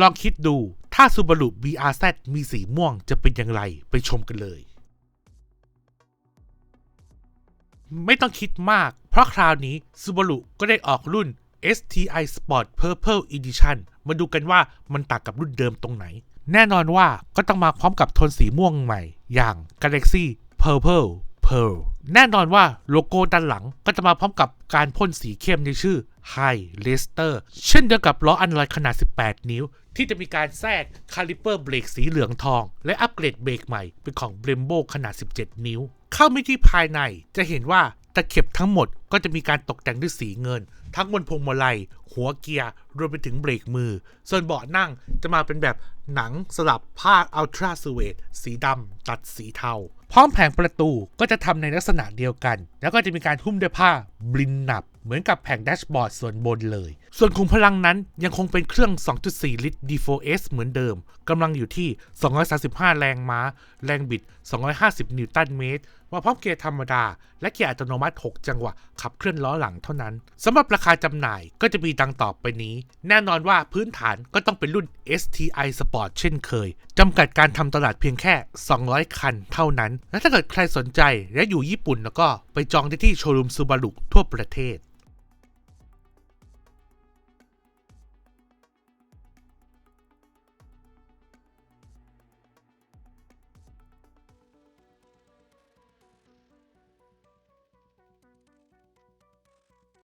ลองคิดดูถ้า Subaru BRZ มีสีม่วงจะเป็นอย่างไรไปชมกันเลย ไม่ต้องคิดมาก เพราะคราวนี้ Subaru ก็ได้ออกรุ่น STI Sport Purple Edition มาดูกันว่ามันต่างกับรุ่นเดิมตรงไหน แน่นอนว่าก็ต้องมาพร้อมกับโทนสีม่วงใหม่ อย่าง Galaxy Purple Pearl แน่นอนว่าโลโก้ด้านหลังก็จะมาพร้อมกับการพ่นสีเข้มในชื่อ High Lester เช่นเดียวกับล้ออันลอยขนาด 18 นิ้ว ที่จะมีการแทรกคาลิเปอร์เบรกสีเหลืองทอง และอัปเกรดเบรกใหม่เป็นของ Brembo ขนาด 17 นิ้ว เข้าไปที่ภายในจะเห็นว่าตะเข็บทั้งหมดก็จะมีการตกแต่งด้วยสีเงิน ทั้งบนพวงมาลัย หัวเกียร์รวมไปถึงเบรกมือ ส่วนเบาะนั่งจะมาเป็นแบบหนังสลับผ้าอัลตราสเวทสีดำตัดสีเทา พร้อมแผงประตูก็จะทำในลักษณะเดียวกัน แล้วก็จะมีการหุ้มด้วยผ้าบลินนับ เหมือนกับแผงแดชบอร์ดส่วนบนเลย ส่วนคุมพลังนั้นยังคงเป็นเครื่อง 2.4 ลิตร D4S เหมือนเดิม กำลังอยู่ที่ 235 แรงม้า แรงบิด 250 นิวตันเมตร มาพร้อมเกียร์ธรรมดา และเกียร์อัตโนมัติ 6 จังหวะ ขับเคลื่อนล้อหลังเท่านั้นสำหรับราคาจำหน่ายก็จะมีดังต่อไปนี้ แน่นอนว่าพื้นฐานก็ต้องเป็นรุ่น STI Sport เช่นเคยจำกัดการทำตลาดเพียงแค่ 200 คันเท่านั้น และถ้าเกิดใครสนใจและอยู่ญี่ปุ่นแล้วก็ไปจองได้ที่โชว์รูมซูบารุทั่วประเทศ